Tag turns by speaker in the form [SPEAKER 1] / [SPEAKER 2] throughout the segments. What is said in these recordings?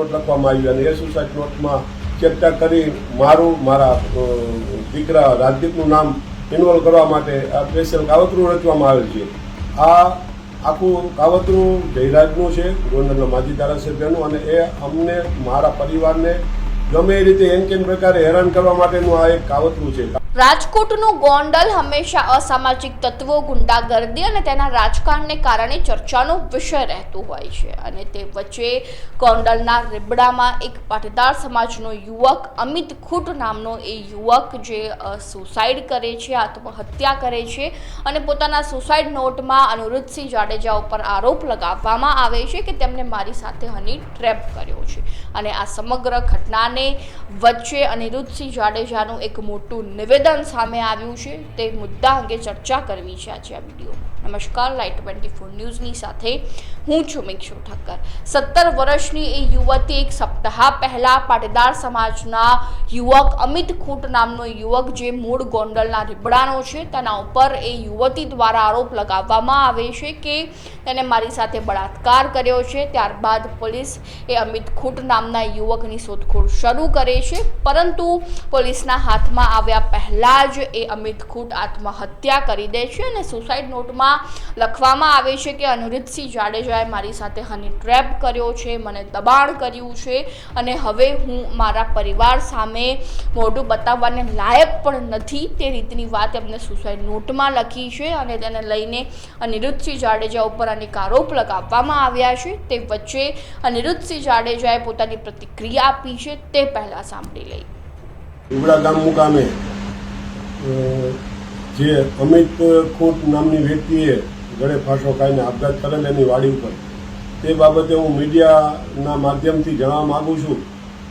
[SPEAKER 1] લખવામાં આવી અને એ સુસાઇડ નોટમાં ચર્ચા કરી મારું, મારા દીકરા રાજદીપનું નામ ઇન્વોલ્વ કરવા માટે આ સ્પેશિયલ કાવતરું રચવામાં આવેલ છે. આ આખું કાવતરું જયરાજનું છે, ગોંડલના માજી ધારાસભ્યનું અને એ અમને, મારા પરિવારને ગમે એ રીતે એન કેન પ્રકારે હેરાન કરવા માટેનું આ એક કાવતરું છે.
[SPEAKER 2] રાજકોટનું ગોંડલ હંમેશા અસામાજિક તત્વો ગુંડાગર્દી અને તેના રાજકારણને કારણે ચર્ચાનો વિષય રહેતો હોય છે. અને તે વચ્ચે ગોંડલના રીબડામાં એક પાટીદાર સમાજનો યુવક અમિત ખૂટ નામનો એ યુવક જે સુસાઇડ કરે છે, આત્મહત્યા કરે છે અને પોતાના સુસાઇડ નોટમાં અનુરુદ્ધસિંહ જાડેજા ઉપર આરોપ લગાવવામાં આવે છે કે તેમને મારી સાથે હની ટ્રેપ કર્યો છે. અને આ સમગ્ર ઘટનાને વચ્ચે અનિરુદ્ધસિંહ જાડેજાનું એક મોટું નિવેદન સામે આવ્યું છે તે મુદ્દા અંગે ચર્ચા કરવી છે આજે આ વીડિયો નમસ્કાર લાઈટ ટ્વેન્ટી ફોર ન્યૂઝની સાથે હું છું મિક્ષુ ઠક્કર. સત્તર વર્ષની એ યુવતી એક સપ્તાહ પહેલાં પાટીદાર સમાજના યુવક અમિત ખૂટ નામનો યુવક જે મૂળ ગોંડલના રીબડાનો છે, તેના ઉપર એ યુવતી દ્વારા આરોપ લગાવવામાં આવે છે કે તેને મારી સાથે બળાત્કાર કર્યો છે. ત્યારબાદ પોલીસ એ અમિત ખૂટ નામના યુવકની શોધખોળ શરૂ કરે છે. પરંતુ પોલીસના હાથમાં આવ્યા પહેલાં જ એ અમિત ખૂટ આત્મહત્યા કરી દે છે અને સુસાઇડ નોટમાં લખવામાં આવે છે કે અનુરીતસિંહ જાડેજાએ મારી સાથે હની ટ્રેપ કર્યો છે, મને દબાણ કર્યું છે અને હવે હું મારા પરિવાર સામે મોઢું બતાવવાને લાયક પણ નથી. તે રીતની વાત એમને સુસાઇડ નોટમાં લખી છે અને તેને લઈને અનિરુદ્ધસિંહ જાડેજા ઉપર અનેક આરોપ લગાવવામાં આવ્યા છે. તે વચ્ચે અનિરુદ્ધસિંહ જાડેજાએ પોતાની પ્રતિક્રિયા આપી છે. તે પહેલાં સાંભળી લઈ.
[SPEAKER 1] ઉબડા ગામ મુકામે જે અમિત ખૂટ નામની વ્યક્તિએ ગળે ફાંસો ખાઈને આપઘાત કરેલ એની વાડી ઉપર. તે બાબતે હું મીડિયાના માધ્યમથી જણાવવા માગું છું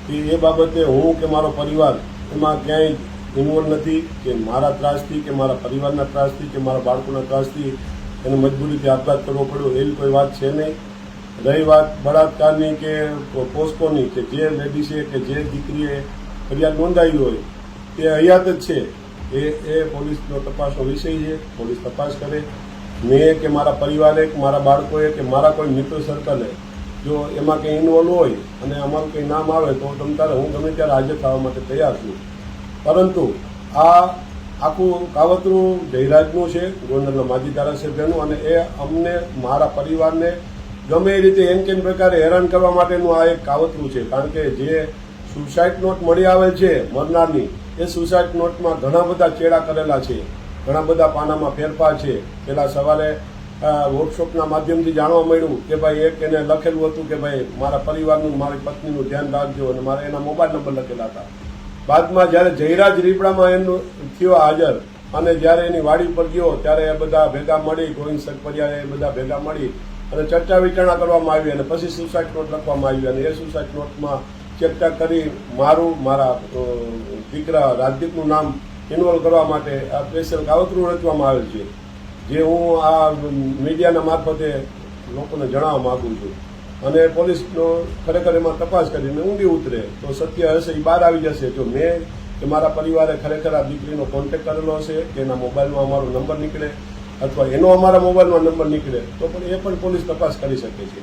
[SPEAKER 1] કે એ બાબતે હું કે મારો પરિવાર એમાં ક્યાંય ઇન્વોલ્વ નથી, કે મારા ત્રાસથી, કે મારા પરિવારના ત્રાસથી, કે મારા બાળકોના ત્રાસથી એને મજબૂરીથી આપઘાત કરવો પડ્યો, એવી કોઈ વાત છે નહીં. રહી વાત બળાત્કારની કે પોસ્કોની, કે જે લેડીસે કે જે દીકરીએ ફરિયાદ નોંધાવી હોય, તે હયાત જ છે. એ એ પોલીસનો તપાસનો વિષય છે. પોલીસ તપાસ કરે. મેં કે મારા પરિવારે, કે મારા બાળકોએ, કે મારા કોઈ મિત્ર સર્કલે, જો એમાં કંઈ ઇન્વોલ્વ હોય અને અમારું કંઈ નામ આવે તો તમ તારે, હું ગમે ત્યારે હાજર થવા માટે તૈયાર છું. પરંતુ આ આખું કાવતરું જયરાજનું છે, ગોંડલના માજી ધારાસભ્યનું, અને એ અમને મારા પરિવારને ગમે એ રીતે એન કેન પ્રકારે હેરાન કરવા માટેનું આ એક કાવતરું છે. કારણ કે જે સુસાઇડ નોટ મળી આવે છે, મરનારની એ સુસાઇડ નોટમાં ઘણા બધા ચેડા કરેલા છે, ઘણા બધા પાનામાં ફેરફાર છે. પેલા સવારે વર્કશોપના માધ્યમથી જાણવા મળ્યું કે ભાઈ એક એને લખેલું હતું કે ભાઈ મારા પરિવારનું, મારી પત્નીનું ધ્યાન રાખજો અને મારા એના મોબાઈલ નંબર લખેલા હતા. બાદમાં જ્યારે જયરાજ રીપડામાં એનું થયો હાજર અને જ્યારે એની વાડી પર ગયો, ત્યારે એ બધા ભેગા મળી, ગોવિંદ સકપરિયા એ બધા ભેગા મળી અને ચર્ચા વિચારણા કરવામાં આવી અને પછી સુસાઇડ નોટ લખવામાં આવી અને એ સુસાઇડ નોટમાં ચર્ચા કરી મારું, મારા દીકરા રાજદીપનું નામ ઇન્વોલ્વ કરવા માટે આ સ્પેશિયલ કાવતરું રચવામાં આવેલ છે. જે હું આ મીડિયાના મારફતે લોકોને જણાવવા માગું છું. અને પોલીસનો ખરેખર એમાં તપાસ કરીને ઊંડી ઉતરે તો સત્ય હશે એ બહાર આવી જશે. જો મેં કે મારા પરિવારે ખરેખર આ દીકરીનો કોન્ટેક્ટ કરેલો હશે, કે એના મોબાઈલમાં અમારો નંબર નીકળે, અથવા એનો અમારા મોબાઈલમાં નંબર નીકળે, તો પણ એ પણ પોલીસ તપાસ કરી શકે છે.